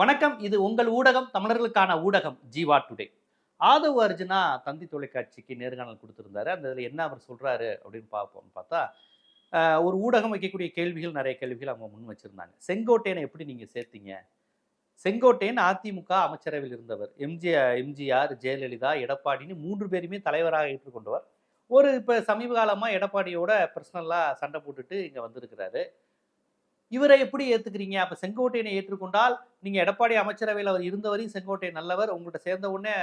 வணக்கம். இது உங்கள் ஊடகம் தமிழர்களுக்கான ஊடகம் ஜீவா டுடே. ஆதவ் அர்ஜுனா தந்தி தொலைக்காட்சிக்கு நேர்காணல் கொடுத்துருந்தாரு. அந்த இதில் என்ன அவர் சொல்கிறாரு அப்படின்னு பார்ப்போம் பார்த்தா ஒரு ஊடகம் வைக்கக்கூடிய கேள்விகள் நிறைய கேள்விகள் அவங்க முன் வச்சிருந்தாங்க. செங்கோட்டையனை எப்படி நீங்கள் சேர்த்தீங்க? செங்கோட்டையன் அதிமுக அமைச்சரவையில் இருந்தவர். எம்ஜிஆர் எம்ஜிஆர் ஜெயலலிதா எடப்பாடின்னு மூன்று பேருமே தலைவராக ஏற்றுக்கொண்டவர். ஒரு இப்போ சமீப காலமாக எடப்பாடியோட பர்சனலாக சண்டை போட்டுட்டு இங்கே வந்திருக்கிறாரு. இவரை எப்படி ஏத்துக்கிறீங்க? அப்ப செங்கோட்டையனை ஏற்றுக்கொண்டால் நீங்க எடப்பாடி அமைச்சரவையில் அவர் இருந்தவரையும் செங்கோட்டை நல்லவர் உங்கள்கிட்ட சேர்ந்த உடனே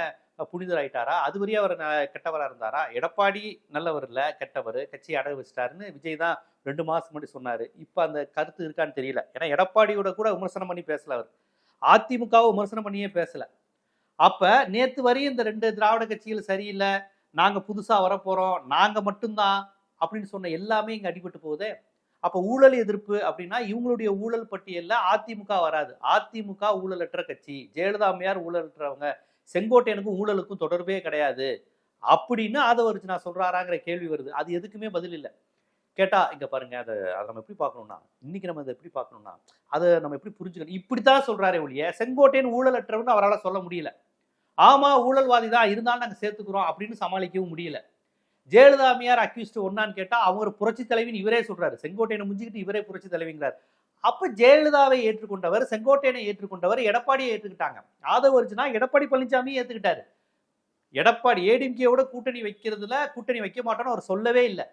புனிதர் ஆயிட்டாரா அது வரையும் அவர் கெட்டவராக கெட்டவரா இருந்தாரா? எடப்பாடி நல்லவர் இல்ல கெட்டவர் கட்சியை அடகு வச்சிட்டாருன்னு விஜய் தான் ரெண்டு மாசம் முன்னாடி சொன்னாரு. இப்ப அந்த கருத்து இருக்கான்னு தெரியல. ஏன்னா எடப்பாடியோட கூட விமர்சனம் பண்ணி பேசல அவர். அதிமுகவை விமர்சனம் பண்ணியே பேசல. அப்ப நேத்து வரையும் இந்த ரெண்டு திராவிட கட்சிகள் சரியில்லை நாங்க புதுசா வரப்போறோம் நாங்க மட்டும்தான் அப்படின்னு சொன்ன எல்லாமே இங்க அடிபட்டு போகுதே. அப்ப ஊழல் எதிர்ப்பு அப்படின்னா இவங்களுடைய ஊழல் பட்டியல்ல அதிமுக வராது. அதிமுக ஊழலற்ற கட்சி. ஜெயலலிதா அம்மையார் ஊழலற்றவங்க. செங்கோட்டையனுக்கும் ஊழலுக்கும் தொடர்பே கிடையாது. அப்படின்னு ஆதவரிச்சு நான் சொல்றாராங்கிற கேள்வி வருது. அது எதுக்குமே பதில் இல்லை. கேட்டா இங்க பாருங்க அதை அதை நம்ம எப்படி பார்க்கணும்னா இன்னைக்கு நம்ம அதை எப்படி பார்க்கணும்னா அதை நம்ம எப்படி புரிஞ்சுக்கணும்? இப்படித்தான் சொல்றாரே ஒழிய செங்கோட்டையன் ஊழலற்றவன்னு அவரால் சொல்ல முடியல. ஆமா ஊழல்வாதி தான் இருந்தாலும் நாங்கள் சேர்த்துக்கிறோம் அப்படின்னு சமாளிக்கவும் முடியல. ஜெயலலிதா அக்யூஸ்ட் ஒன்னான்னு கேட்டால் அவங்க ஒரு புரட்சி தலைவின்னு இவரே சொல்றாரு. செங்கோட்டையனை முடிஞ்சுக்கிட்டு இவரே புரட்சி தலைவிங்கிறார். அப்போ ஜெயலலிதாவை ஏற்றுக்கொண்டவர் செங்கோட்டையனை ஏற்றுக்கொண்டவர் எடப்பாடியை ஏற்றுக்கிட்டாங்க ஆதவ வருச்சுன்னா எடப்பாடி பழனிசாமியை ஏற்றுக்கிட்டாரு எடப்பாடி ஏடிஎம்கேவோட கூட்டணி வைக்கிறதுல கூட்டணி வைக்க மாட்டோம்னு அவர் சொல்லவே இல்லை.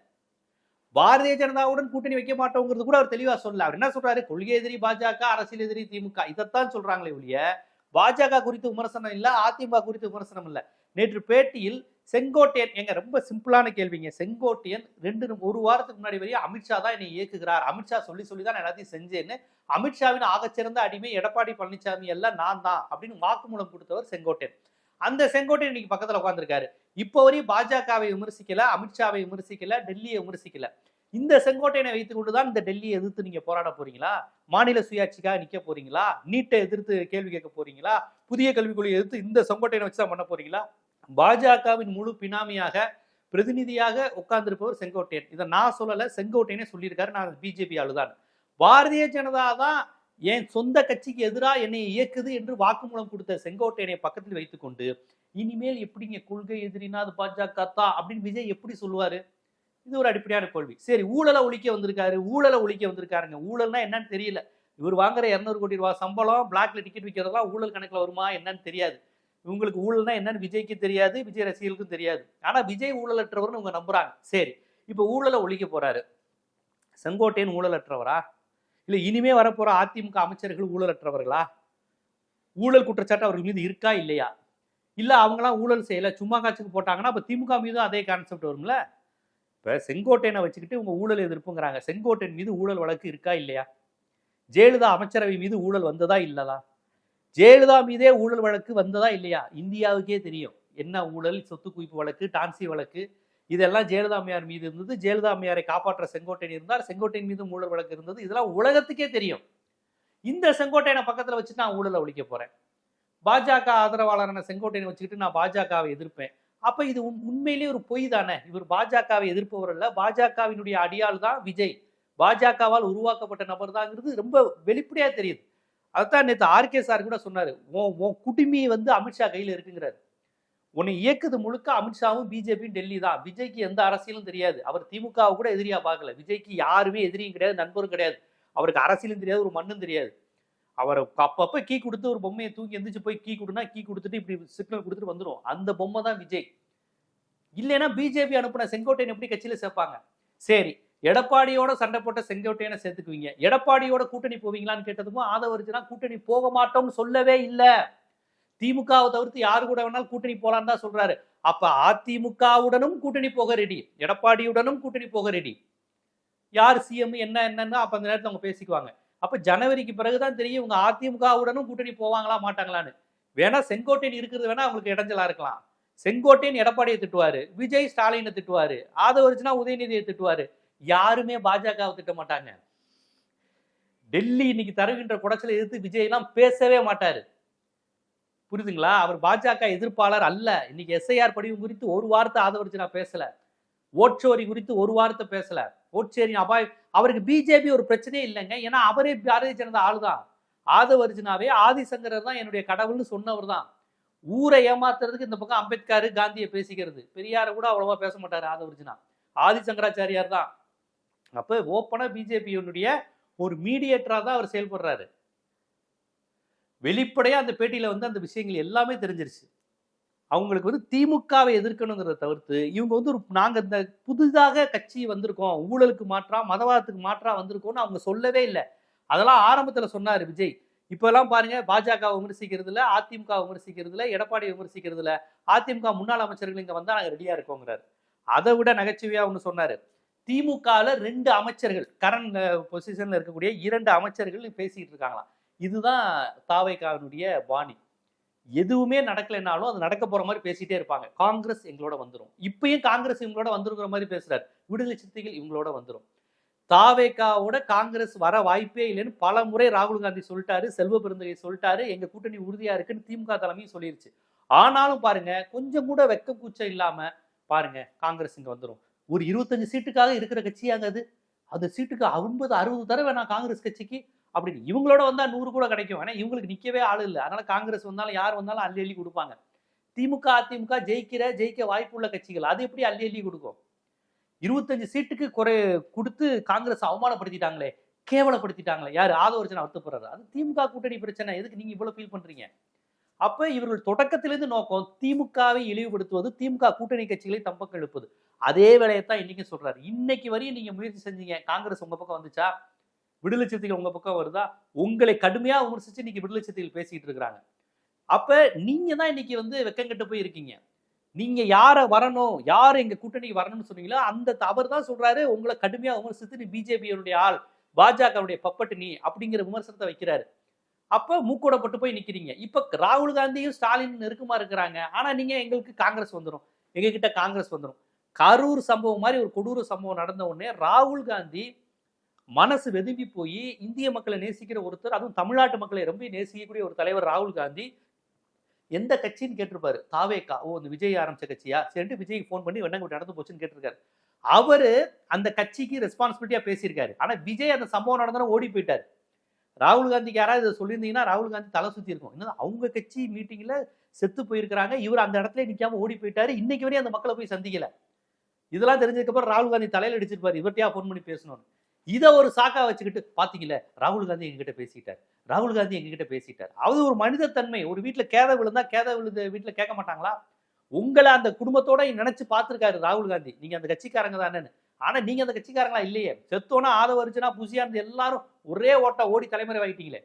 பாரதிய ஜனதாவுடன் கூட்டணி வைக்க மாட்டோங்கிறது கூட அவர் தெளிவாக சொல்லல. அவர் என்ன சொல்றாரு? கொள்கை எதிரி பாஜக அரசியல் எதிரி திமுக. இதைத்தான் சொல்றாங்களே ஒழிய பாஜக குறித்து விமர்சனம் இல்லை அதிமுக குறித்து விமர்சனம் இல்லை. நேற்று பேட்டியில் செங்கோட்டையன் எங்க ரொம்ப சிம்பிளான கேள்விங்க. செங்கோட்டையன் ரெண்டு ஒரு வாரத்துக்கு முன்னாடி வரையும் அமித்ஷா தான் என்னை இயக்குகிறார். அமித்ஷா சொல்லி சொல்லி தான் எல்லாத்தையும் செஞ்சேன்னு அமித்ஷாவின் ஆகச்சிறந்த அடிமை எடப்பாடி பழனிசாமி எல்லாம் நான் தான் அப்படின்னு வாக்குமூலம் கொடுத்தவர் செங்கோட்டையன். அந்த செங்கோட்டையன் இன்னைக்கு பக்கத்தில் உட்காந்துருக்காரு இப்போ வரையும் பாஜகவை விமர்சிக்கல அமித்ஷாவை விமர்சிக்கல டெல்லியை விமர்சிக்கல. இந்த செங்கோட்டையனை வைத்துக் கொண்டுதான் இந்த டெல்லியை எதிர்த்து நீங்க போராட போறீங்களா? மாநில சுயாட்சிக்காக நிக்க போறீங்களா? நீட்டை எதிர்த்து கேள்வி கேட்க போறீங்களா? புதிய கல்விக் எதிர்த்து இந்த செங்கோட்டையனை வச்சு தான் பண்ண போறீங்களா? பாஜகவின் முழு பினாமியாக பிரதிநிதியாக உட்கார்ந்திருப்பவர் செங்கோட்டையன். இதை நான் சொல்லலை செங்கோட்டையனே சொல்லியிருக்காரு. நான் பிஜேபி ஆளுதான். பாரதிய ஜனதா தான் என் சொந்த கட்சிக்கு எதிராக என்னை இயக்குது என்று வாக்குமூலம் கொடுத்த செங்கோட்டையனை பக்கத்தில் வைத்துக்கொண்டு இனிமேல் எப்படிங்க கொள்கை எதிரினா அது பாஜக தான் அப்படின்னு விஜய் எப்படி சொல்லுவாரு? இது ஒரு அடிப்படையான கேள்வி. சரி ஊழலை ஒழிக்க வந்திருக்காரு ஊழலை ஒழிக்க வந்திருக்காருங்க. ஊழல்னா என்னன்னு தெரியல. இவர் வாங்குற இரநூறு கோடி ரூபாய் சம்பளம் பிளாக்ல டிக்கெட் விற்கிறதெல்லாம் ஊழல் கணக்கில் வருமா என்னன்னு தெரியாது. இவங்களுக்கு ஊழல்னா என்னன்னு விஜய்க்கு தெரியாது விஜய் ரசிகர்களுக்கும் தெரியாது. ஆனா விஜய் ஊழலற்றவர்னு இவங்க நம்புறாங்க. சரி இப்போ ஊழலை ஒழிக்க போறாரு. செங்கோட்டையன் ஊழலற்றவரா? இல்ல இனிமே வரப்போற அதிமுக அமைச்சர்கள் ஊழலற்றவர்களா? ஊழல் குற்றச்சாட்டு அவர்கள் மீது இருக்கா இல்லையா? இல்ல அவங்களாம் ஊழல் செய்யல சும்மா காட்சிக்கு போட்டாங்கன்னா அப்ப திமுக மீதும் அதே கான்செப்ட் வரும்ல? இப்ப செங்கோட்டையனை வச்சுக்கிட்டு உங்க ஊழல் எதிர்ப்புங்கிறாங்க. செங்கோட்டையன் மீது ஊழல் வழக்கு இருக்கா இல்லையா? ஜெயலலிதா அமைச்சரவை மீது ஊழல் வந்ததா இல்லதா ஜெயலலிதா மீதே ஊழல் வழக்கு வந்ததா இல்லையா? இந்தியாவுக்கே தெரியும். என்ன ஊழல்? சொத்து குவிப்பு வழக்கு டான்சி வழக்கு. இதெல்லாம் ஜெயலலிதா அம்மையார் மீது இருந்தது. ஜெயலலிதா அம்மையாரை காப்பாற்ற செங்கோட்டையன் இருந்தார். செங்கோட்டையன் மீதும் ஊழல் வழக்கு இருந்தது. இதெல்லாம் உலகத்துக்கே தெரியும். இந்த செங்கோட்டையனை பக்கத்தில் வச்சு நான் ஊழலை ஒழிக்க போகிறேன் பாஜக ஆதரவாளரான செங்கோட்டையனை வச்சுக்கிட்டு நான் பாஜகவை எதிர்ப்பேன். அப்போ இது உண்- உண்மையிலேயே ஒரு பொய் தானே? இவர் பாஜகவை எதிர்ப்பவர் அல்ல. பாஜகவினுடைய அடியாள் தான் விஜய். பாஜகவால் உருவாக்கப்பட்ட நபர் தாங்கிறது ரொம்ப வெளிப்படையாக தெரியுது. அதுதான் நேற்று ஆர்கே சார் கூட சொன்னார் உன் உன் குடுமி வந்து அமித்ஷா கையில் இருக்குங்கிறார். உன்னை இயக்குது முழுக்க அமித்ஷாவும் பிஜேபியும் டெல்லி தான். விஜய்க்கு எந்த அரசியலும் தெரியாது. அவர் திமுகவை கூட எதிரியா பார்க்கல. விஜய்க்கு யாருமே எதிரியும் கிடையாது நண்பரும் கிடையாது. அவருக்கு அரசியலும் தெரியாது ஒரு மண்ணும் தெரியாது. அவரை அப்பப்போ கீ கொடுத்து ஒரு பொம்மையை தூக்கி எந்திரிச்சு போய் கீ கொடுனா கீ கொடுத்துட்டு இப்படி சிக்னல் கொடுத்துட்டு வந்துடும் அந்த பொம்மை தான் விஜய். இல்லைன்னா பிஜேபி அனுப்புன செங்கோட்டையன் எப்படி கட்சியில் சேர்ப்பாங்க? சரி எடப்பாடியோட சண்டை போட்ட செங்கோட்டையனை சேர்த்துக்குவீங்க. எடப்பாடியோட கூட்டணி போவீங்களான்னு கேட்டதுக்கும் ஆதவரிச்சுனா கூட்டணி போக மாட்டோம்னு சொல்லவே இல்லை. திமுகவை தவிர்த்து யாரு கூட வேணாலும் கூட்டணி போகலான்னு தான் சொல்றாரு. அப்ப அதிமுகவுடனும் கூட்டணி போக ரெடி எடப்பாடியுடனும் கூட்டணி போக ரெடி யார் சிஎம் என்ன என்னன்னு அப்ப அந்த நேரத்தில் அவங்க பேசிக்குவாங்க. அப்ப ஜனவரிக்கு பிறகுதான் தெரியும் இவங்க அதிமுகவுடனும் கூட்டணி போவாங்களா மாட்டாங்களான்னு. வேணா செங்கோட்டையன் இருக்கிறது வேணா அவங்களுக்கு இடைஞ்சலா இருக்கலாம். செங்கோட்டையன் எடப்பாடியை திட்டுவாரு. விஜய் ஸ்டாலினை திட்டுவாரு. ஆதவரிச்சுனா உதயநிதியை திட்டுவாரு. யாருமே பாஜகவை திட்ட மாட்டாங்க. டெல்லி இன்னைக்கு தருகின்ற குடைச்சலை எதிர்த்து விஜய்லாம் பேசவே மாட்டார். புரியுதுங்களா? அவர் பாஜக எதிர்ப்பாளர் அல்ல. இன்னைக்கு எஸ்ஐஆர் படிவு குறித்து ஒரு வார்த்தை ஆதரவரிச்சு நான் பேசல. ஓட்சோரி குறித்து ஒரு வார்த்தை பேசல. ஓட்சேரி அபாய் அவருக்கு பிஜேபி ஒரு பிரச்சனையே இல்லைங்க. ஏன்னா அவரே பாரதிய ஜனதா ஆளுதான். ஆதவ அர்ஜுனாவே ஆதிசங்கரர் தான் என்னுடைய கடவுள்னு சொன்னவர் தான். ஊரை ஏமாத்துறதுக்கு இந்த பக்கம் அம்பேத்கர் காந்தியை பேசிக்கிறது. பெரியாரை கூட அவ்வளவா பேச மாட்டார் ஆதவரிஜினா ஆதிசங்கராச்சாரியார் தான். அப்போ ஓப்பனாக பிஜேபியினுடைய ஒரு மீடியேட்டராக தான் அவர் செயல்படுறாரு. வெளிப்படையாக அந்த பேட்டியில் வந்து அந்த விஷயங்கள் எல்லாமே தெரிஞ்சிருச்சு. அவங்களுக்கு வந்து திமுகவை எதிர்க்கணுங்கிறத தவிர்த்து இவங்க வந்து ஒரு நாங்கள் இந்த புதிதாக கட்சி வந்திருக்கோம் ஊழலுக்கு மாற்றா மதவாதத்துக்கு மாற்றா வந்திருக்கோம்னு அவங்க சொல்லவே இல்லை. அதெல்லாம் ஆரம்பத்தில் சொன்னார் விஜய். இப்போல்லாம் பாருங்க பாஜக விமர்சிக்கிறதுல அதிமுக விமர்சிக்கிறதுல எடப்பாடி விமர்சிக்கிறதுல அதிமுக முன்னாள் அமைச்சர்கள் இங்கே வந்தால் நாங்கள் ரெடியாக இருக்கோங்கிறார். அதை விட நகைச்சுவையாக ஒன்று சொன்னார். திமுகவில் ரெண்டு அமைச்சர்கள் கரண்ட் பொசிஷனில் இருக்கக்கூடிய இரண்டு அமைச்சர்கள் பேசிகிட்டு இருக்காங்களாம். இதுதான் தாவைக்காவினுடைய பாணி எதுவுமே நடக்கலைனாலும் அது நடக்க போற மாதிரி பேசிட்டே இருப்பாங்க. காங்கிரஸ் எங்களோட வந்துடும் இப்பயும் காங்கிரஸ் இவங்களோட வந்துருங்கிற மாதிரி பேசுறாரு. விடுதலை சிறுத்தைகள் இவங்களோட வந்துடும் தாவேக்காவோட காங்கிரஸ் வர வாய்ப்பே இல்லைன்னு பல முறை ராகுல் காந்தி சொல்லிட்டாரு செல்வ பெருந்தகை சொல்லிட்டாரு எங்க கூட்டணி உறுதியா இருக்குன்னு திமுக தலைமையும் சொல்லிருச்சு. ஆனாலும் பாருங்க கொஞ்சம் கூட வெக்க கூச்சம் இல்லாம பாருங்க காங்கிரஸ் இங்க வந்துடும் ஒரு இருபத்தஞ்சு சீட்டுக்காக இருக்கிற கட்சியாங்க அது? அந்த சீட்டுக்கு ஐம்பது அறுபது தடவை நான் காங்கிரஸ் கட்சிக்கு அப்படின்னு. இவங்களோட வந்தா நூறு கூட கிடைக்கும். ஏன்னா இவங்களுக்கு நிக்கவே ஆள் இல்லை. அதனால காங்கிரஸ் வந்தாலும் யார் வந்தாலும் அள்ளி அள்ளி கொடுப்பாங்க. திமுக அதிமுக ஜெயிக்கிற ஜெயிக்க வாய்ப்புள்ள கட்சிகள் அது எப்படி அள்ளி அள்ளி கொடுக்கும்? இருபத்தஞ்சு சீட்டுக்கு குறை கொடுத்து காங்கிரஸ் அவமானப்படுத்திட்டாங்களே கேவலப்படுத்திட்டாங்களே யார்? ஆதவர்ஜனை வருத்தப்படுறாரு அது திமுக கூட்டணி பிரச்சனை. எதுக்கு நீங்க இவ்வளவு ஃபீல் பண்றீங்க? அப்ப இவர்கள் தொடக்கத்திலிருந்து நோக்கம் திமுகவை இழிவுபடுத்துவது திமுக கூட்டணி கட்சிகளை தம்பக்கம் எழுப்புது அதே வேலையை தான் இன்னைக்கு சொல்றாரு. இன்னைக்கு வரையும் நீங்க முயற்சி செஞ்சீங்க. காங்கிரஸ் உங்க பக்கம் வந்துச்சா? விடுதலை சிறுத்தைகள் உங்க பக்கம் வருதா? உங்களை கடுமையா விமர்சிச்சு இன்னைக்கு விடுதலை சிறுத்தைகள் பேசிட்டு இருக்கிறாங்க. அப்ப நீங்க தான் இன்னைக்கு வந்து வெக்கங்கெட்டு போய் இருக்கீங்க நீங்க யார வரணும் யார் எங்க கூட்டணிக்கு வரணும்னு சொன்னீங்களோ அந்த அவர் தான் சொல்றாரு உங்களை கடுமையா விமர்சித்து நீ பிஜேபியோடைய ஆள் பாஜகவுடைய பப்பட்டு நீ அப்படிங்கிற விமர்சனத்தை வைக்கிறாரு. அப்ப மூக்கூடப்பட்டு போய் நிக்கிறீங்க. இப்ப ராகுல் காந்தியும் ஸ்டாலின் நெருக்கமா இருக்கிறாங்க. ஆனா நீங்க எங்களுக்கு காங்கிரஸ் வந்துடும் எங்க கிட்ட காங்கிரஸ் வந்துடும் கரூர் சம்பவம் மாதிரி ஒரு கொடூர சம்பவம் நடந்த உடனே ராகுல் காந்தி மனசு வெதும்பி போய் இந்திய மக்களை நேசிக்கிற ஒருத்தர் அதுவும் தமிழ்நாட்டு மக்களை ரொம்ப நேசிக்கக்கூடிய ஒரு தலைவர் ராகுல் காந்தி எந்த கட்சின்னு கேட்டிருப்பாரு. தாவேக்கா. ஓ இந்த விஜய் ஆரம்பிச்ச கட்சியா? சரிட்டு விஜய்க்கு ஃபோன் பண்ணி வெண்ணங்க நடந்து போச்சுன்னு கேட்டிருக்காரு. அவரு அந்த கட்சிக்கு ரெஸ்பான்சிபிலிட்டியா பேசியிருக்காரு. ஆனா விஜய் அந்த சம்பவம் நடந்தாலும் ஓடி போயிட்டாரு. ராகுல் காந்திக்கு யாராவது இதை சொல்லியிருந்தீங்கன்னா ராகுல் காந்தி தலை சுற்றி இருக்கும். என்ன அவங்க கட்சி மீட்டிங்கில் செத்து போயிருக்கிறாங்க இவர் அந்த இடத்துல நிற்காம ஓடி போயிட்டாரு இன்னைக்கு வரையும் அந்த மக்களை போய் சந்திக்கல. இதெல்லாம் தெரிஞ்சதுக்கப்புறம் ராகுல் காந்தி தலையில் அடிச்சிருப்பாரு இவர்கிட்டயா ஃபோன் பண்ணி பேசணும்னு. இதை ஒரு சாக்கா வச்சுக்கிட்டு பார்த்தீங்களே ராகுல் காந்தி எங்ககிட்ட பேசிட்டார். ராகுல் காந்தி எங்ககிட்ட பேசிட்டார். அது ஒரு மனித தன்மை ஒரு வீட்டில் கேத விழுந்தா கேத விழுந்த வீட்டில் கேட்க மாட்டாங்களா? உங்களை அந்த குடும்பத்தோட நினைச்சு பார்த்துருக்காரு ராகுல் காந்தி. நீங்க அந்த கட்சிக்காரங்க தானேன்னு. ஆனா நீங்க அந்த கட்சிக்காரங்களா இல்லையே. செத்தோனா ஆதவ வருச்சுன்னா புசியா இருந்து எல்லாரும் ஒரே ஓட்டா ஓடி தலைமுறை வாங்கிட்டீங்களே.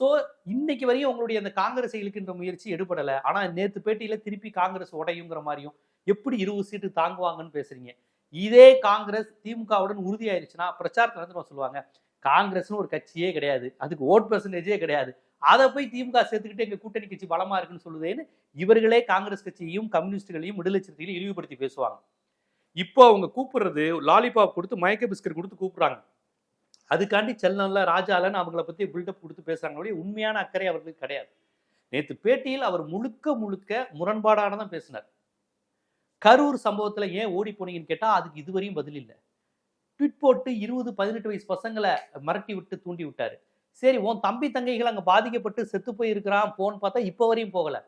ஸோ இன்னைக்கு வரையும் உங்களுடைய அந்த காங்கிரஸ் இழுக்கின்ற முயற்சி எடுபடலை. ஆனால் நேற்று பேட்டியில் திருப்பி காங்கிரஸ் உடையுங்கிற மாதிரியும் எப்படி இருபது சீட்டு தாங்குவாங்கன்னு பேசுறீங்க. இதே காங்கிரஸ் திமுகவுடன் உறுதியாயிருச்சுன்னா பிரச்சாரத்துல வந்து சொல்லுவாங்க காங்கிரஸ்னு ஒரு கட்சியே கிடையாது. அதுக்கு ஓட் பெர்சன்டேஜே கிடையாது. அதை போய் திமுக சேர்த்துக்கிட்டு எங்கள் கூட்டணி கட்சி பலமா இருக்குன்னு சொல்லுதேன்னு இவர்களே காங்கிரஸ் கட்சியையும் கம்யூனிஸ்டுகளையும் விடுதலை சிறுத்தைகளையும் இழிவுபடுத்தி பேசுவாங்க. இப்போ அவங்க கூப்பிடுறது லாலிபாப் கொடுத்து மயக்க பிஸ்கட் கொடுத்து கூப்பிட்றாங்க. அதுக்காண்டி செல்லம்ல ராஜாலன்னு அவங்கள பற்றி பில்டப் கொடுத்து பேசுறாங்க உண்மையான அக்கறை அவர்களுக்கு கிடையாது. நேற்று பேட்டியில் அவர் முழுக்க முழுக்க முரண்பாடானதான் பேசினார். கரூர் சம்பவத்தில் ஏன் ஓடி போனீங்கன்னு கேட்டால் அதுக்கு இதுவரையும் பதில் இல்லை. ட்விட் போட்டு இருபது பதினெட்டு வயசு பசங்களை மிரட்டி விட்டு தூண்டி விட்டார். சரி உன் தம்பி தங்கைகள் அங்கே பாதிக்கப்பட்டு செத்து போயிருக்கிறான் போன்னு பார்த்தா இப்போ வரையும் போகலை.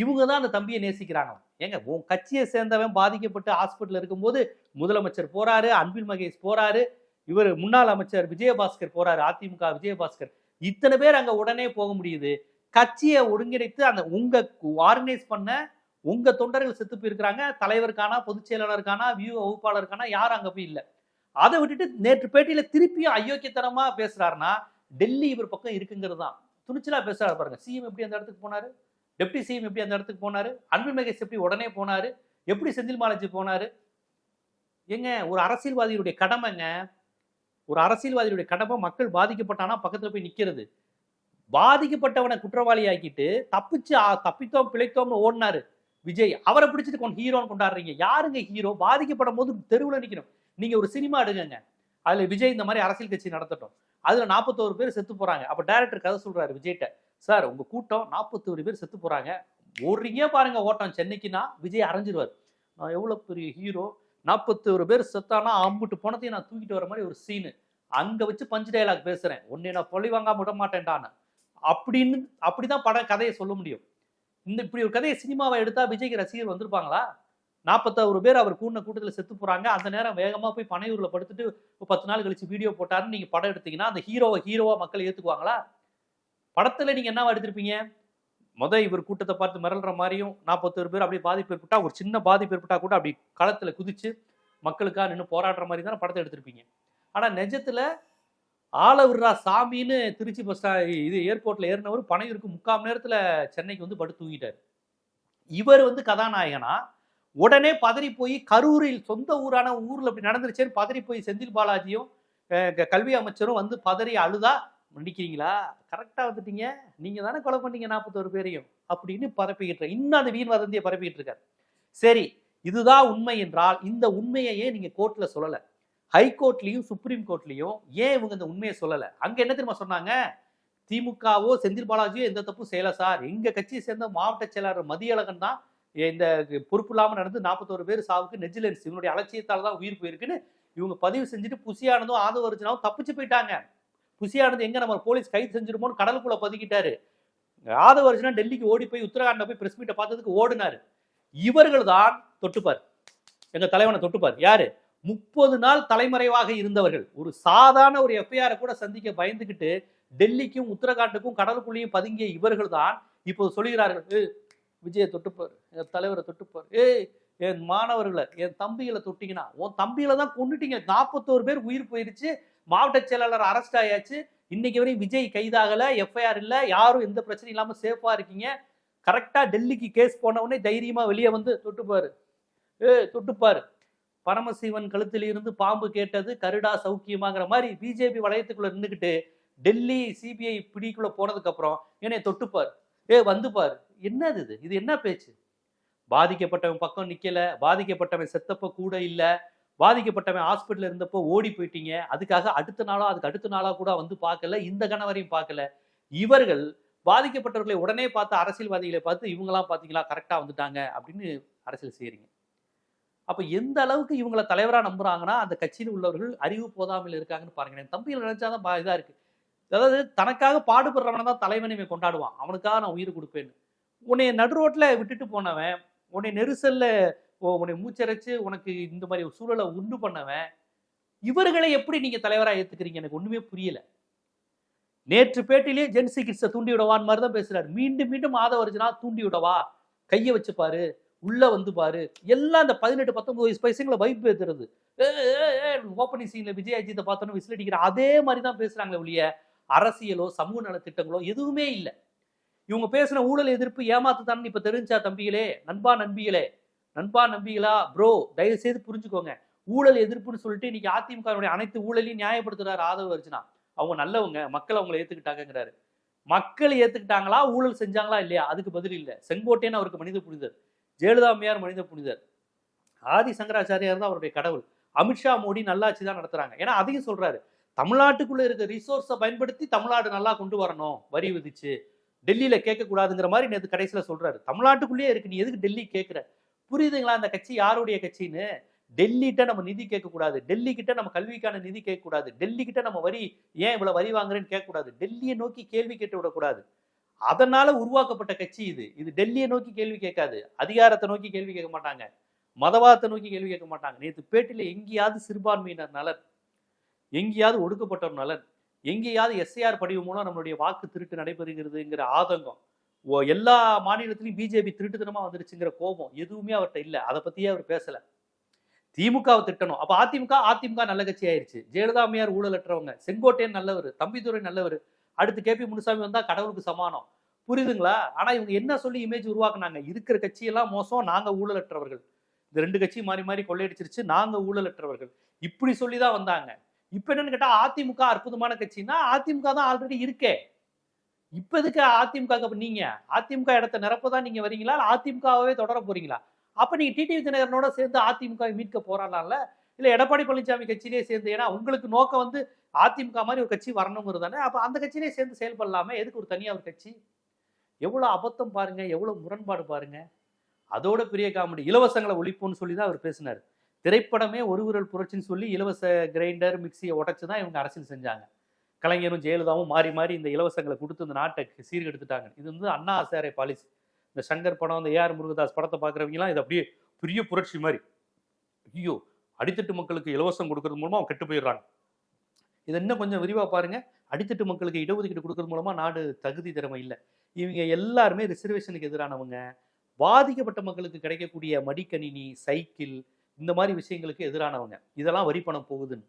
இவங்க தான் அந்த தம்பியை நேசிக்கிறாங்க ஏங்க உன் கட்சியை சேர்ந்தவன் பாதிக்கப்பட்டு ஹாஸ்பிட்டல் இருக்கும்போது முதலமைச்சர் போறாரு அன்பில் மகேஷ் போறாரு இவர் முன்னாள் அமைச்சர் விஜயபாஸ்கர் போறாரு அதிமுக விஜயபாஸ்கர். இத்தனை பேர் அங்க உடனே போக முடியுது. கட்சியை ஒருங்கிணைத்து அந்த உங்க ஆர்கனைஸ் பண்ண உங்க தொண்டர்கள் செத்து போயிருக்கிறாங்க. தலைவருக்கானா பொதுச் செயலாளருக்கானா வியூ வகுப்பாளருக்கானா யாரும் அங்க போய் இல்லை. அதை விட்டுட்டு நேற்று பேட்டியில திருப்பியும் அயோக்கியத்தனமா பேசுறாருன்னா டெல்லி இவர் பக்கம் இருக்குங்கிறது தான். துணிச்சலா பேசுறாரு பாருங்க. சிஎம் எப்படி அந்த இடத்துக்கு போனாரு? டெப்டி சிஎம் எப்படி அந்த இடத்துக்கு போனாரு? அன்பில் மகேஷ் எப்படி உடனே போனாரு? எப்படி செந்தில் பாலாஜி போனாரு? ஏங்க ஒரு அரசியல்வாதியுடைய கடமைங்க ஒரு அரசியல்வாதியுடைய கடமை மக்கள் பாதிக்கப்பட்டானா பக்கத்தில் போய் நிற்கிறது பாதிக்கப்பட்டவனை குற்றவாளி ஆக்கிட்டு தப்பிச்சு தப்பித்தோம் பிழைத்தோம்னு ஓடினாரு விஜய். அவரை பிடிச்சிட்டு கொண்டு ஹீரோன்னு கொண்டாடுறீங்க. யாருங்க ஹீரோ பாதிக்கப்படும் போது தெருவில் நிற்கணும் நீங்கள் ஒரு சினிமா எடுங்கங்க. அதில் விஜய் இந்த மாதிரி அரசியல் கட்சி நடத்தட்டும். அதில் நாற்பத்தோரு பேர் செத்து போகிறாங்க அப்போ டேரக்டர் கதை சொல்கிறாரு விஜய்கிட்ட. சார் உங்க கூட்டம் நாற்பத்தோரு பேர் செத்து போறாங்க. ஓடுறீங்க பாருங்க ஓட்டம். சென்னைக்குன்னா விஜய் அரைஞ்சிருவார். நான் எவ்வளவு பெரிய ஹீரோ நாற்பத்தோரு பேர் செத்தானா அம்புட்டு போனதையும் நான் தூக்கிட்டு வர மாதிரி ஒரு சீனு அங்க வச்சு பஞ்சு டைலாக் பேசுறேன். உன்னை நான் பொலி வாங்காம விட மாட்டேன்டான்னு. அப்படின்னு அப்படிதான் படம் கதையை சொல்ல முடியும். இந்த இப்படி ஒரு கதையை சினிமாவை எடுத்தா விஜய்க்கு ரசிகர் வந்திருப்பாங்களா? நாற்பத்தாறு பேர் அவர் கூடின கூட்டத்தில் செத்து போறாங்க. அந்த நேரம் வேகமா போய் பனையூர்ல படுத்துட்டு ஒரு பத்து நாள் கழிச்சு வீடியோ போட்டாருன்னு நீங்க படம் எடுத்தீங்கன்னா அந்த ஹீரோவை ஹீரோவா மக்கள் ஏத்துக்குவாங்களா? படத்துல நீங்க என்னவா எடுத்திருப்பீங்க? முத இவர் கூட்டத்தை பார்த்து மிரள்ற மாதிரியும் நாற்பத்தொரு பேர் அப்படியே பாதிப்பு ஏற்பட்டா ஒரு சின்ன பாதிப்பு ஏற்பட்டா கூட அப்படி களத்துல குதிச்சு மக்களுக்காக நின்று போராடுற மாதிரி தானே படத்தை எடுத்திருப்பீங்க. ஆனா நிஜத்துல ஆள விடுறா சாமின்னு திருச்சி பஸ் ஸ்டா இது ஏர்போர்ட்ல ஏறினவர் பனையூருக்கு முக்கால் மணி நேரத்துல சென்னைக்கு வந்து படுத்து தூங்கிட்டார். இவர் வந்து கதாநாயகனா உடனே பதறி போய் கரூரில் சொந்த ஊரான ஊர்ல அப்படி நடந்துருச்சேன்னு பதறி போய் செந்தில் பாலாஜியும் க- கல்வி அமைச்சரும் வந்து பதறி அழுதா மன்னிக்கிறீங்களா கரெக்டாக வந்துட்டீங்க. நீங்கள் தானே கொலை பண்ணீங்க நாற்பத்தோரு பேரையும். அப்படின்னு பரப்பிக்கிட்டு இன்னும் அந்த வீண் வதந்தியை பரப்பிக்கிட்டு இருக்காரு. சரி இதுதான் உண்மை என்றால் இந்த உண்மையை ஏன் கோர்ட்டில் சொல்லலை. சொல்லல ஹைகோர்ட்லயும் சுப்ரீம் கோர்ட்லேயும் ஏன் இவங்க இந்த உண்மையை சொல்லலை? அங்கே என்ன தெரியுமா சொன்னாங்க? திமுகவோ செந்தில் பாலாஜியோ எந்த தப்பும் செய்யல சார். எங்கள் கட்சியை சேர்ந்த மாவட்ட செயலாளர் மதியழகன் தான் இந்த பொறுப்பு இல்லாமல் நடந்து நாற்பத்தோரு பேர் சாவுக்கு நெஜிலன்ஸ் இவனுடைய அலட்சியத்தால் தான் உயிர் போயிருக்குன்னு இவங்க பதிவு செஞ்சுட்டு புசியானதும் ஆதவர்ஜனாவும் தப்பிச்சு போயிட்டாங்க. புசியானது எங்க நம்ம போலீஸ் கைது செஞ்சிருமோன்னு கடலுக்குள்ள பதுக்கிட்டாரு. ஆதவர்ஜனா டெல்லிக்கு ஓடி போய் உத்தரகாண்ட போய் பிரஸ் மீட்டை பார்த்ததுக்கு ஓடினாரு. இவர்கள் தான் தொட்டுப்பார். எங்க தலைவனை தொட்டுப்பார். யாரு? முப்பது நாள் தலைமறைவாக இருந்தவர்கள். ஒரு சாதாரண ஒரு எஃப்ஐஆரை கூட சந்திக்க பயந்துக்கிட்டு டெல்லிக்கும் உத்தரகாண்டுக்கும் கடலுக்குள்ளேயும் பதுங்கிய இவர்கள் தான் இப்போது சொல்லுகிறார்கள் விஜயை தொட்டுப்பார். என் தலைவரை தொட்டுப்பார். ஏய் என் மாணவர்களை என் தம்பிகளை தொட்டிங்கன்னா உன் தம்பிகளை தான் கொண்டுட்டீங்க நாற்பத்தோரு பேர் உயிர் போயிருச்சு. மாவட்ட செயலாளர் அரெஸ்ட் ஆயாச்சு. இன்னைக்கு வரையும் விஜய் கைதாகல எஃப்ஐஆர் இல்ல யாரும் எந்த பிரச்சனையும் இல்லாம சேஃபா இருக்கீங்க. கரெக்டா டெல்லிக்கு கேஸ் போன உடனே தைரியமா வெளியே வந்து தொட்டுப்பாரு. ஏ தொட்டுப்பாரு. பரமசிவன் கழுத்தில் இருந்து பாம்பு கேட்டது கருடா சௌக்கியமாங்கிற மாதிரி பிஜேபி வளையத்துக்குள்ள நின்றுக்கிட்டு டெல்லி சிபிஐ பிடிக்குள்ள போனதுக்கு அப்புறம் என்னை தொட்டுப்பார். ஏ வந்துப்பார். என்னது இது? இது என்ன பேச்சு? பாதிக்கப்பட்டவன் பக்கம் நிக்கல பாதிக்கப்பட்டவன் செத்தப்ப கூட இல்லை. பாதிக்கப்பட்டவன் ஹாஸ்பிட்டல் இருந்தப்போ ஓடி போயிட்டீங்க. அதுக்காக அடுத்த நாளா அதுக்கு அடுத்த நாளா கூட வந்து பார்க்கல. இந்த கணவரையும் பார்க்கல. இவர்கள் பாதிக்கப்பட்டவர்களை உடனே பார்த்து அரசியல்வாதிகளை பார்த்து இவங்கெல்லாம் பார்த்தீங்களா கரெக்டாக வந்துட்டாங்க அப்படின்னு அரசியல் செய்கிறீங்க அப்போ எந்த அளவுக்கு இவங்களை தலைவராக நம்புறாங்கன்னா அந்த கட்சியில் உள்ளவர்கள் அறிவு போதாமல் இருக்காங்கன்னு பாருங்க என் தம்பியில் நினைச்சாதான் பா- இதாக இருக்கு. அதாவது தனக்காக பாடுபடுறவனை தான் தலைவனை இவன் கொண்டாடுவான். அவனுக்காக நான் உயிர் கொடுப்பேன்னு. உன்னை நடு ரோட்டில் விட்டுட்டு போனவன் உன்னை நெரிசலில் உன்னை மூச்சரைச்சு உனக்கு இந்த மாதிரி சூழலை உண்டு பண்ணவன். இவர்களை எப்படி நீங்கள் தலைவராக ஏத்துக்கிறீங்க? எனக்கு ஒன்றுமே புரியல. நேற்று பேட்டிலேயே ஜென்சி கிட்ஸை தூண்டி விடவான் மாதிரி தான் பேசுகிறார் மீண்டும் மீண்டும் ஆதவர்ஜனா தூண்டி விடவா? கையை வச்சு பாரு உள்ளே வந்து பாரு. எல்லாம் அந்த பதினெட்டு பத்தொம்பது வயசு பைசங்களை வைப் ஏற்றுறது ஓப்பனிங் சீனில் விஜய் அஜித்தை பார்த்தோன்னு விசில் அடிக்கிற அதே மாதிரி தான் பேசுகிறாங்களே ஒழிய அரசியலோ சமூக நலத்திட்டங்களோ எதுவுமே இல்லை. இவங்க பேசின ஊழல் எதிர்ப்பு ஏமாத்துதான்னு இப்போ தெரிஞ்சா தம்பிகளே நண்பா நண்பிகளே நண்பா நம்பிகளா? ப்ரோ தயவு செய்து புரிஞ்சுக்கோங்க. ஊழல் எதிர்ப்புன்னு சொல்லிட்டு இன்னைக்கு அதிமுகவினுடைய அனைத்து ஊழலையும் நியாயப்படுத்துறாரு ஆதவ அர்ஜுனா. அவங்க நல்லவங்க மக்கள் அவங்களை ஏத்துக்கிட்டாங்கிறாரு மக்கள் ஏத்துக்கிட்டாங்களா? ஊழல் செஞ்சாங்களா? இல்லையா? அதுக்கு பதில் இல்லை. செங்கோட்டையன் அவருக்கு மனித புனிதர். ஜெயலலிதா அம்மையார் மனித புனிதர். ஆதி சங்கராச்சாரியார் தான் அவருடைய கடவுள். அமித்ஷா மோடி நல்லாட்சி தான் நடத்துறாங்க. ஏன்னா அதையும் சொல்றாரு. தமிழ்நாட்டுக்குள்ள இருக்க ரிசோர்ஸை பயன்படுத்தி தமிழ்நாடு நல்லா கொண்டு வரணும். வரி விதிச்சு. டெல்லியில கேட்க கூடாதுங்கிற மாதிரி நேற்று கடைசியில சொல்றாரு. தமிழ்நாட்டுக்குள்ளேயே இருக்கு. நீ எதுக்கு டெல்லி கேட்குற புரியுதுங்களா அந்த கட்சி? யாருடைய கட்சின்னு? டெல்லிகிட்ட நம்ம நிதி கேட்கக்கூடாது. டெல்லி கிட்ட நம்ம கல்விக்கான நிதி கேட்கக்கூடாது. டெல்லி கிட்ட நம்ம வரி ஏன் இவ்வளவு வரி வாங்குறேன்னு கேட்கக்கூடாது. டெல்லியை நோக்கி கேள்வி கேட்டு விடக்கூடாது. அதனால உருவாக்கப்பட்ட கட்சி இது. இது டெல்லியை நோக்கி கேள்வி கேட்காது. அதிகாரத்தை நோக்கி கேள்வி கேட்க மாட்டாங்க. மதவாதத்தை நோக்கி கேள்வி கேட்க மாட்டாங்க. நேற்று பேட்டியில் எங்கேயாவது சிறுபான்மையினர் நலன் எங்கேயாவது ஒடுக்கப்பட்டவர் நலன் எங்கேயாவது எஸ்ஐஆர் படிவு மூலம் நம்மளுடைய வாக்கு திருட்டு நடைபெறுகிறதுங்கிற ஆதங்கம் எல்லா மாநிலத்திலையும் பிஜேபி திருட்டுத்தனமா வந்துருச்சுங்கிற கோபம் எதுவுமே அவர்கிட்ட இல்லை. அதை பத்தியே அவர் பேசல. திமுகவை திட்டணும். அப்ப அதிமுக அதிமுக நல்ல கட்சி ஆயிருச்சு. ஜெயலலிதா அம்மையார் ஊழலற்றவங்க. செங்கோட்டையன் நல்லவர் தம்பிதுரை நல்லவர். அடுத்து கே. பி. முனுசாமி வந்தா கடவுளுக்கு சமானம். புரியுதுங்களா? ஆனா இவங்க என்ன சொல்லி இமேஜ் உருவாக்குனாங்க? இருக்கிற கட்சியெல்லாம் மோசம் நாங்க ஊழலற்றவர்கள். இந்த ரெண்டு கட்சியும் மாறி மாறி கொள்ளையடிச்சிருச்சு நாங்க ஊழலற்றவர்கள். இப்படி சொல்லி தான் வந்தாங்க. இப்ப என்னன்னு கேட்டா அதிமுக அற்புதமான கட்சின்னா அதிமுக தான் ஆல்ரெடி இருக்கே. இப்ப எதுக்கு அதிமுக க்கு நீங்க? அதிமுக இடத்த நிரப்பதான் நீங்க வரீங்களா இல்ல அதிமுகவே தொடர போறீங்களா? அப்ப நீங்க டிடிவி தினகரனோட சேர்ந்து அதிமுக மீட்க போறாங்கல்ல இல்ல எடப்பாடி பழனிசாமி கட்சியிலே சேர்ந்து ஏன்னா உங்களுக்கு நோக்கம் வந்து அதிமுக மாதிரி ஒரு கட்சி வரணுங்கிறது தானே? அப்ப அந்த கட்சியிலே சேர்ந்து செயல்படலாமே? எதுக்கு ஒரு தனியாக ஒரு கட்சி? எவ்வளவு அபத்தம் பாருங்க எவ்வளவு முரண்பாடு பாருங்க. அதோட பெரிய காமெடி இலவசங்களை ஒழிப்போம்னு சொல்லி தான் அவர் பேசினார். திரைப்படமே ஒரு விரல் புரட்சின்னு சொல்லி இலவச கிரைண்டர் மிக்சியை உடச்சு தான் இவங்க அரசியல் செஞ்சாங்க. கலைஞரும் ஜெயலலிதாவும் மாறி மாறி இந்த இலவசங்களை கொடுத்து இந்த நாட்டை சீர்கெடுத்துட்டாங்க. இது வந்து அண்ணா ஆசாரே பாலிசி இந்த சங்கர் படம் இந்த ஏஆர் முருகதாஸ் படத்தை பார்க்குறவங்கலாம் இது அப்படியே பெரிய புரட்சி மாதிரி. ஐயோ அடித்தட்டு மக்களுக்கு இலவசம் கொடுக்கறது மூலமாக அவங்க கெட்டு போயிடுறாங்க. இதை இன்னும் கொஞ்சம் விரிவாக பாருங்க. அடித்தட்டு மக்களுக்கு இடஒதுக்கீடு கொடுக்கறது மூலமாக நாடு தகுதி திறமை இல்லை. இவங்க எல்லாருமே ரிசர்வேஷனுக்கு எதிரானவங்க. பாதிக்கப்பட்ட மக்களுக்கு கிடைக்கக்கூடிய மடிக்கணினி சைக்கிள் இந்த மாதிரி விஷயங்களுக்கு எதிரானவங்க. இதெல்லாம் வரி பணம் போகுதுன்னு.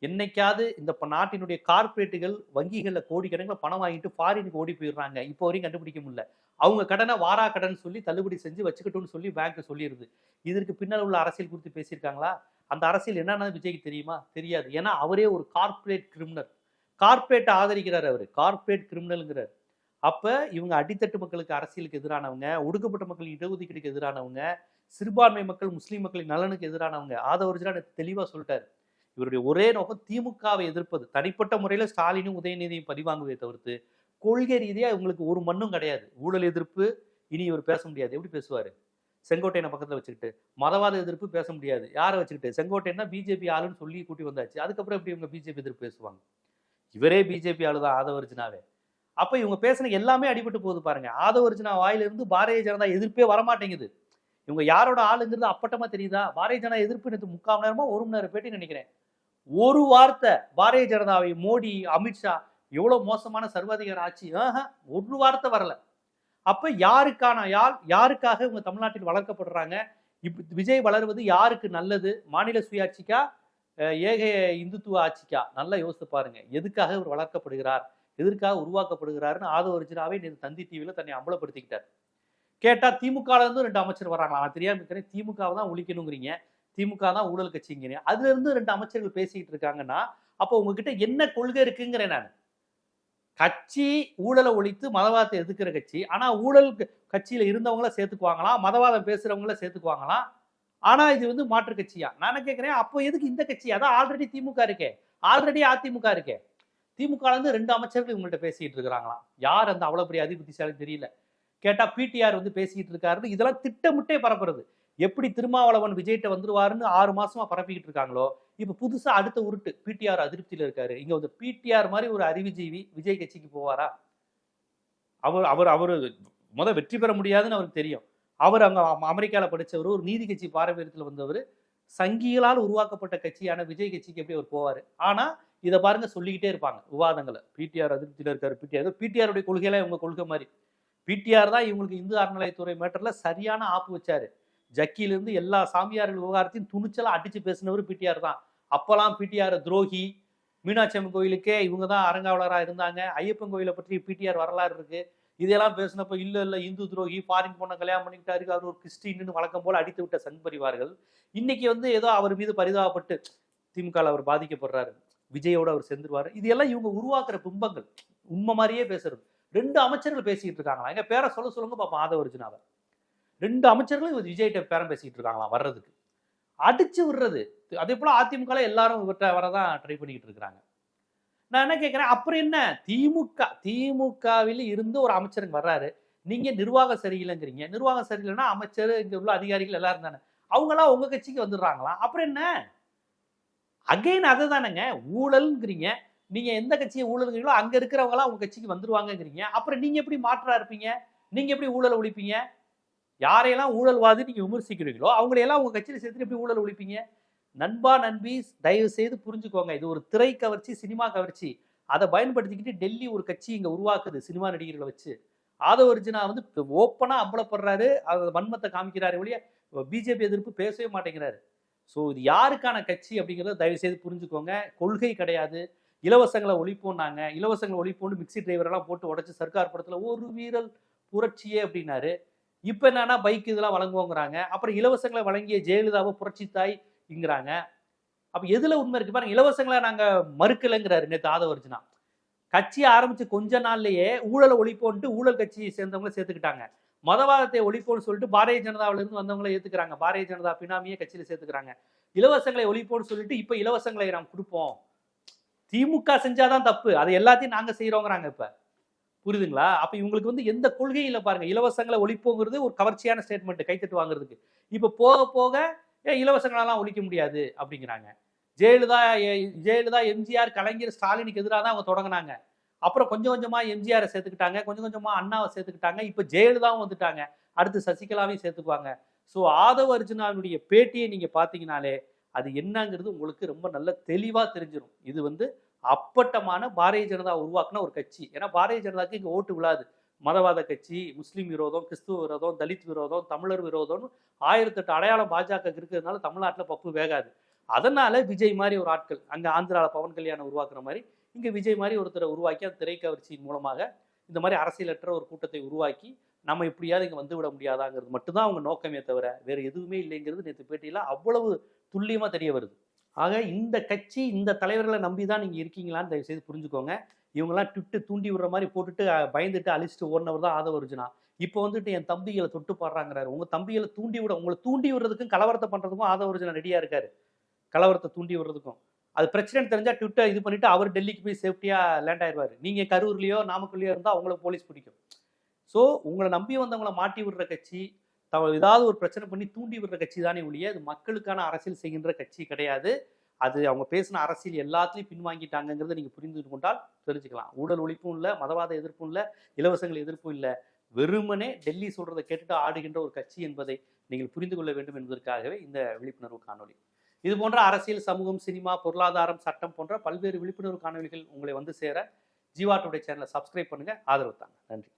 என்னைக்காவது இந்த ப- நாட்டினுடைய கார்ப்பரேட்டுகள் வங்கிகளில் கோடிக்கணக்கில் பணம் வாங்கிட்டு ஃபாரினுக்கு ஓடி போயிடுறாங்க. இப்போ வரையும் கண்டுபிடிக்க முடியல. அவங்க கடனை வாரா கடன் சொல்லி தள்ளுபடி செஞ்சு வச்சுக்கட்டும்னு சொல்லி பேங்க் சொல்லிடுது. இதற்கு பின்னால் உள்ள அரசியல் குறித்து பேசியிருக்காங்களா? அந்த அரசியல் என்னன்னு விஜய்க்கு தெரியுமா? தெரியாது. ஏன்னா அவரே ஒரு கார்ப்பரேட் கிரிமினல் கார்ப்பரேட்டை ஆதரிக்கிறார் அவர். கார்ப்பரேட் கிரிமினலுங்கிறார் அப்போ இவங்க அடித்தட்டு மக்களுக்கு அரசியலுக்கு எதிரானவங்க ஒடுக்கப்பட்ட மக்கள் இடஒதுக்கீடுக்கு எதிரானவங்க சிறுபான்மை மக்கள் முஸ்லீம் மக்களின் நலனுக்கு எதிரானவங்க ஆதவர்ஜனா தெளிவாக சொல்லிட்டாரு. இவருடைய ஒரே நோக்கம் திமுகவை எதிர்ப்பது. தனிப்பட்ட முறையில் ஸ்டாலினும் உதயநிதியும் பதிவாங்குவதை தவிர்த்து கொள்கை ரீதியாக இவங்களுக்கு ஒரு மண்ணும் கிடையாது. ஊழல் எதிர்ப்பு இனி இவர் பேச முடியாது. எப்படி பேசுவார்? செங்கோட்டையனை பக்கத்தில் வச்சுக்கிட்டு மதவாத எதிர்ப்பு பேச முடியாது. யாரை வச்சுக்கிட்டு? செங்கோட்டையனா பிஜேபி ஆளுன்னு சொல்லி கூட்டி வந்தாச்சு. அதுக்கப்புறம் எப்படி இவங்க பிஜேபி எதிர்ப்பு பேசுவாங்க? இவரே பிஜேபி ஆளு தான் ஆதவர்ஜனாவே அப்போ இவங்க பேசின எல்லாமே அடிபட்டு போகுது பாருங்க. ஆதவர்ஜனா வாயிலிருந்து பாரதிய ஜனதா எதிர்ப்பே வரமாட்டேங்குது. இவங்க யாரோட ஆளுங்கிறது அப்பட்டமா தெரியுதா? பாரதிய ஜனதா எதிர்ப்பு நேற்று முக்கால் நேரமா ஒரு மணி நேரம் பேட்டி நினைக்கிறேன். ஒரு வார்த்தை பாரதிய ஜனதாவை மோடி அமித்ஷா எவ்வளோ மோசமான சர்வாதிகார ஆட்சி. ஆஹா, ஒரு வார்த்தை வரல. அப்போ யாருக்கான யார் யாருக்காக இவங்க தமிழ்நாட்டில் வளர்க்கப்படுறாங்க? இப் விஜய் வளர்வது யாருக்கு நல்லது? மாநில சுயாட்சிக்கா ஏக இந்துத்துவ ஆட்சிக்கா? நல்லா யோசித்து பாருங்க. எதுக்காக இவர் வளர்க்கப்படுகிறார்? எதற்காக உருவாக்கப்படுகிறாருன்னு ஆதவ ஒரிஜினாவே நேற்று தந்தி டிவியில் தன்னை அம்பலப்படுத்திக்கிட்டார். கேட்டால் திமுகலேருந்து ரெண்டு அமைச்சர் வராங்களா நான் தெரியாமல் இருக்கிறேன். திமுகவை தான் ஒழிக்கணுங்கிறீங்க. திமுக தான் ஊழல் கட்சிங்கிறேன் அதுல இருந்து ரெண்டு அமைச்சர்கள் பேசிக்கிட்டு இருக்காங்கன்னா அப்போ உங்ககிட்ட என்ன கொள்கை இருக்குங்கிறேன் நான். கட்சி ஊழலை ஒழித்து மதவாதத்தை எதிர்க்கிற கட்சி. ஆனா ஊழல் க- கட்சியில இருந்தவங்கள சேர்த்துக்குவாங்களாம் மதவாதம் பேசுறவங்கள சேர்த்துக்குவாங்களாம் ஆனா இது வந்து மாற்று கட்சியா? நான் கேட்கிறேன் அப்போ எதுக்கு இந்த கட்சி? அதான் ஆல்ரெடி திமுக இருக்கே. ஆல்ரெடி அதிமுக இருக்கே. திமுக இருந்து ரெண்டு அமைச்சர்கள் இவங்கள்ட்ட பேசிட்டு இருக்கிறாங்களாம் யார் அந்த அவ்வளவு பெரிய அதிபுத்திசாலி தெரியல. கேட்டா பிடிஆர் வந்து பேசிக்கிட்டு இருக்காருன்னு இதெல்லாம் திட்டமிட்டே பரப்புறது. எப்படி திருமாவளவன் விஜய்கிட்ட வந்துருவாருன்னு ஆறு மாசமா பரப்பிக்கிட்டு இருக்காங்களோ இப்ப புதுசா அடுத்த உருட்டு பிடிஆர் அதிருப்தியில இருக்காரு. இங்க வந்து பிடிஆர் மாதிரி ஒரு அறிவுஜீவி விஜய் கட்சிக்கு போவாரா? அவர் அவர் அவர் முத வெற்றி பெற முடியாதுன்னு அவருக்கு தெரியும். அவர் அங்க அம- அமெரிக்கால படிச்சவர் ஒரு நீதி கட்சி பாரம்பரியத்துல வந்தவர். சங்கிகளால் உருவாக்கப்பட்ட கட்சியான விஜய் கட்சிக்கு எப்படி அவர் போவாரு? ஆனா இதை பாருங்க சொல்லிக்கிட்டே இருப்பாங்க விவாதங்களை. பிடிஆர் அதிருப்தியில இருக்காரு பிடிஆர் பிடிஆருடைய கொள்கையெல்லாம் இவங்க கொள்கை மாதிரி. பிடிஆர் தான் இவங்களுக்கு இந்து அறநிலையத்துறை மேட்டர்ல சரியான ஆப்பு வச்சாரு. ஜக்கியிலேருந்து எல்லா சாமியார்கள் விவகாரத்தையும் துணிச்சலாக அடித்து பேசினவர் பிடிஆர் தான். அப்போல்லாம் பிடிஆர் துரோகி. மீனாட்சி அம்மன் கோயிலுக்கே இவங்க தான் அரங்காவலராக இருந்தாங்க. ஐயப்பன் கோயிலை பற்றி பிடிஆர் வரலாறு இருக்குது இதெல்லாம் பேசினப்ப இல்லை இல்லை இந்து துரோகி ஃபாரின் பொண்ணை கல்யாணம் பண்ணிக்கிட்டாரு அவர் ஒரு கிறிஸ்டின்னு வழக்கம் போல் அடித்து விட்ட சங் பரிவார்கள். இன்னைக்கு வந்து ஏதோ அவர் மீது பரிதாபப்பட்டு திமுக அவர் பாதிக்கப்படுறாரு. விஜயோட அவர் சென்றுருவாரு. இது எல்லாம் இவங்க உருவாக்குற பிம்பங்கள். உண்மை மாதிரியே பேசுறது. ரெண்டு அமைச்சர்கள் பேசிக்கிட்டு இருக்காங்களா எங்க பேரை சொல்ல சொல்லுங்க பாப்போம் ஆதவ ஒரிஜினாவை ரெண்டு அமைச்சர்களும் இவர் விஜய்கிட்ட பேரம் பேசிக்கிட்டு இருக்காங்களாம் வர்றதுக்கு. அடிச்சு விடுறது. அதே போல அதிமுக எல்லாரும் இவர்கிட்ட வரதான் ட்ரை பண்ணிக்கிட்டு இருக்கிறாங்க. நான் என்ன கேட்குறேன் அப்புறம் என்ன? திமுக திமுகவில் இருந்து ஒரு அமைச்சருங்க வர்றாரு. நீங்க நிர்வாகம் சரியில்லைங்கிறீங்க. நிர்வாகம் சரியில்லைன்னா அமைச்சர் இங்க உள்ள அதிகாரிகள் எல்லாரும் தானே. அவங்களாம் உங்க கட்சிக்கு வந்துடுறாங்களா அப்புறம் என்ன? அகைன் அதை தானேங்க ஊழல்ங்கிறீங்க. நீங்க எந்த கட்சியை ஊழல்ங்கிறீங்களோ அங்க இருக்கிறவங்களாம் உங்கள் உங்க கட்சிக்கு வந்துருவாங்கங்கிறீங்க. அப்புறம் நீங்க எப்படி மாற்றா இருப்பீங்க? நீங்க எப்படி ஊழல் ஒழிப்பீங்க? யாரையெல்லாம் ஊழல்வாதி நீங்கள் விமர்சிக்கிறீங்களோ அவங்களையெல்லாம் உங்கள் கட்சியில் சேர்த்து எப்படி ஊழல் ஒழிப்பீங்க? நண்பா நண்பி தயவு செய்து புரிஞ்சுக்கோங்க. இது ஒரு திரை கவர்ச்சி சினிமா கவர்ச்சி. அதை பயன்படுத்திக்கிட்டு டெல்லி ஒரு கட்சி இங்கே உருவாக்குது சினிமா நடிகர்களை வச்சு. ஆதவர்ஜுனா வந்து ஓப்பனாக அம்பலப்படுறாரு அதை வன்மத்தை காமிக்கிறாரு ஒழிய பிஜேபி எதிர்ப்பு பேசவே மாட்டேங்கிறாரு. ஸோ இது யாருக்கான கட்சி அப்படிங்கிறத தயவு செய்து புரிஞ்சுக்கோங்க. கொள்கை கிடையாது. இலவசங்களை ஒழிப்போம்னாங்க இலவசங்களை ஒழிப்போம்னு மிக்சி டிரைவரெல்லாம் போட்டு உடச்சி சர்க்கார் படத்தில் ஒரு வீரல் புரட்சியே அப்படின்னாரு. இப்போ என்னன்னா பைக் இதெல்லாம் வழங்குவோங்கிறாங்க. அப்புறம் இலவசங்களை வழங்கிய ஜெயலலிதாவை புரட்சி தாய்ங்கிறாங்க. அப்போ எதில் உண்மை இருக்கு பாருங்க இலவசங்களை நாங்கள் மறுக்கலைங்கிறாரு நேற்று ஆதவர்ஜுனா. கட்சி ஆரம்பிச்சு கொஞ்ச நாள்லயே ஊழலை ஒழிப்போன்ட்டு ஊழல் கட்சியை சேர்ந்தவங்களை சேர்த்துக்கிட்டாங்க. மதவாதத்தை ஒழிப்போம்னு சொல்லிட்டு பாரதிய ஜனதாவில இருந்து வந்தவங்களை ஏத்துக்கிறாங்க. பாரதிய ஜனதா பினாமியே கட்சியில சேர்த்துக்கிறாங்க. இலவசங்களை ஒழிப்போம்னு சொல்லிட்டு இப்ப இலவசங்களை நாம் கொடுப்போம். திமுக செஞ்சாதான் தப்பு. அதை எல்லாத்தையும் நாங்க செய்யறோங்கிறாங்க இப்ப. புரியுதுங்களா அப்ப இவங்களுக்கு வந்து எந்த கொள்கையும் இல்லை பாருங்க. இலவசங்களை ஒழிப்போங்கிறது ஒரு கவர்ச்சியான ஸ்டேட்மெண்ட் கைத்தட்டு வாங்குறதுக்கு. இப்ப போக போக ஏ இலவசங்களெல்லாம் ஒழிக்க முடியாது அப்படிங்கிறாங்க. ஜெயலலிதா எ- ஜெயலலிதா எம்ஜிஆர் கலைஞர் ஸ்டாலினுக்கு எதிராக தான் அவங்க தொடங்கினாங்க. அப்புறம் கொஞ்சம் கொஞ்சமா எம்ஜிஆரை சேர்த்துக்கிட்டாங்க கொஞ்சம் கொஞ்சமா அண்ணாவை சேர்த்துக்கிட்டாங்க இப்போ ஜெயலலிதாவும் வந்துட்டாங்க. அடுத்து சசிகலாவையும் சேர்த்துக்குவாங்க. ஸோ ஆதவ அர்ஜுனாவினுடைய பேட்டியை நீங்க பார்த்தீங்கனாலே அது என்னங்கிறது உங்களுக்கு ரொம்ப நல்ல தெளிவா தெரிஞ்சிடும் இது வந்து அப்பட்டமான பாரதிய ஜனதா உருவாக்குன ஒரு கட்சி. ஏன்னா பாரதிய ஜனதாக்கு இங்கே ஓட்டு விழாது. மதவாத கட்சி முஸ்லீம் விரோதம் கிறிஸ்துவ விரோதம் தலித் விரோதம் தமிழர் விரோதம்னு ஆயிரத்தெட்டு அடையாளம் பாஜக இருக்கிறதுனால தமிழ்நாட்டில் பப்பு வேகாது. அதனால விஜய் மாதிரி ஒரு ஆட்கள் அங்கே ஆந்திராவில் பவன் கல்யாணம் உருவாக்குற மாதிரி இங்கே விஜய் மாதிரி ஒருத்தரை உருவாக்கி அந்த திரைக்கவர்ச்சியின் மூலமாக இந்த மாதிரி அரசியலற்ற ஒரு கூட்டத்தை உருவாக்கி நம்ம எப்படியாவது இங்கே வந்து விட முடியாதாங்கிறது மட்டும்தான் அவங்க நோக்கமே தவிர வேறு எதுவுமே இல்லைங்கிறது நேற்று பேட்டியில் அவ்வளவு துல்லியமாக தெரிய வருது. ஆக இந்த கட்சி இந்த தலைவர்களை நம்பி தான் நீங்கள் இருக்கீங்களான்னு தயவு செய்து புரிஞ்சுக்கோங்க. இவங்கெல்லாம் ட்விட்டு தூண்டி விடுற மாதிரி போட்டுட்டு பயந்துட்டு அழிச்சிட்டு ஓடினவர் தான் ஆதவ அர்ஜுனா. இப்போ வந்துட்டு என் தம்பிகளை தொட்டு பாடுறாங்கிறாரு. உங்கள் தம்பிகளை தூண்டி விட உங்களை தூண்டி விடுறதுக்கும் கலவரத்தை பண்ணுறதுக்கும் ஆதவ அர்ஜுனா ரெடியாக இருக்காரு. கலவரத்தை தூண்டி விடுறதுக்கும். அது பிரச்சனைன்னு தெரிஞ்சால் ட்விட்டர் இது பண்ணிட்டு அவர் டெல்லிக்கு போய் சேஃப்டியாக லேண்ட் ஆயிடுவார் நீங்கள் கரூர்லேயோ நாமக்கல்லையோ இருந்தால் அவங்கள போலீஸ் பிடிக்கும். ஸோ உங்களை நம்பி வந்தவங்களை மாட்டி விடுற கட்சி தவ ஏதாவது ஒரு பிரச்சனை பண்ணி தூண்டி விடுற கட்சி தானே ஒழிய அது மக்களுக்கான அரசியல் செய்கின்ற கட்சி கிடையாது. அது அவங்க பேசின அரசியல் எல்லாத்துலையும் பின்வாங்கிட்டாங்கிறத நீங்கள் புரிந்து கொண்டால் தெரிஞ்சுக்கலாம். ஊழல் ஒழிப்பும் இல்லை மதவாத எதிர்ப்பும் இல்லை இலவசங்கள் எதிர்ப்பும் இல்லை. வெறுமனே டெல்லி சொல்றதை கேட்டுட்டு ஆடுகின்ற ஒரு கட்சி என்பதை நீங்கள் புரிந்து கொள்ள வேண்டும் என்பதற்காகவே இந்த விழிப்புணர்வு காணொளி. இது போன்ற அரசியல் சமூகம் சினிமா பொருளாதாரம் சட்டம் போன்ற பல்வேறு விழிப்புணர்வு காணொளிகள் உங்களை வந்து சேர ஜீவா சேனலை சப்ஸ்கிரைப் பண்ணுங்க. ஆதரவு தாங்க. நன்றி.